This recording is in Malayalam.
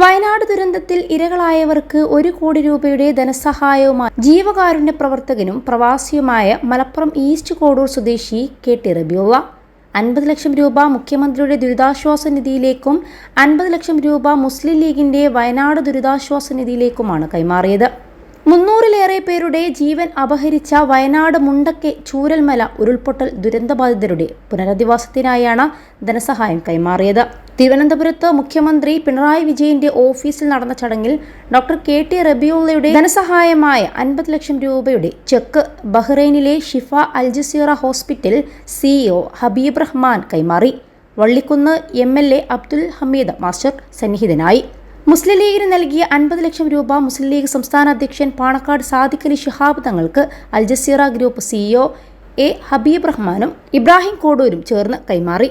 വയനാട് ദുരന്തത്തിൽ ഇരകളായവർക്ക് ഒരു കോടി രൂപയുടെ ധനസഹായവുമായി ജീവകാരുണ്യ പ്രവർത്തകനും പ്രവാസിയുമായ മലപ്പുറം ഈസ്റ്റ് കോടൂർ സ്വദേശി കെ ടി റബിയുള്ള. അൻപത് ലക്ഷം രൂപ മുഖ്യമന്ത്രിയുടെ ദുരിതാശ്വാസ നിധിയിലേക്കും അൻപത് ലക്ഷം രൂപ മുസ്ലിം ലീഗിന്റെ വയനാട് ദുരിതാശ്വാസ നിധിയിലേക്കുമാണ് കൈമാറിയത്. മുന്നൂറിലേറെ പേരുടെ ജീവൻ അപഹരിച്ച വയനാട് മുണ്ടക്കെ ചൂരൽമല ഉരുൾപൊട്ടൽ ദുരന്തബാധിതരുടെ പുനരധിവാസത്തിനായാണ് ധനസഹായം കൈമാറിയത്. തിരുവനന്തപുരത്ത് മുഖ്യമന്ത്രി പിണറായി വിജയന്റെ ഓഫീസിൽ നടന്ന ചടങ്ങിൽ ഡോക്ടർ കെ ടി റബിയുള്ളയുടെ ധനസഹായമായ അൻപത് ലക്ഷം രൂപയുടെ cheque ബഹ്റൈനിലെ Shifa Al Jazeera hospital CEO Habib Rahman കൈമാറി. Vallikunnu M L A Abdul Hameed master സന്നിഹിതനായി. മുസ്ലിം ലീഗിന് നൽകിയ അൻപത് ലക്ഷം രൂപ മുസ്ലിം ലീഗ് സംസ്ഥാന അധ്യക്ഷൻ പാണക്കാട് സാദിഖലി ശിഹാബ് തങ്ങൾക്ക് Al Jazeera group CEO A Habib റഹ്മാനും ഇബ്രാഹിം കോഡൂരും ചേർന്ന് കൈമാറി.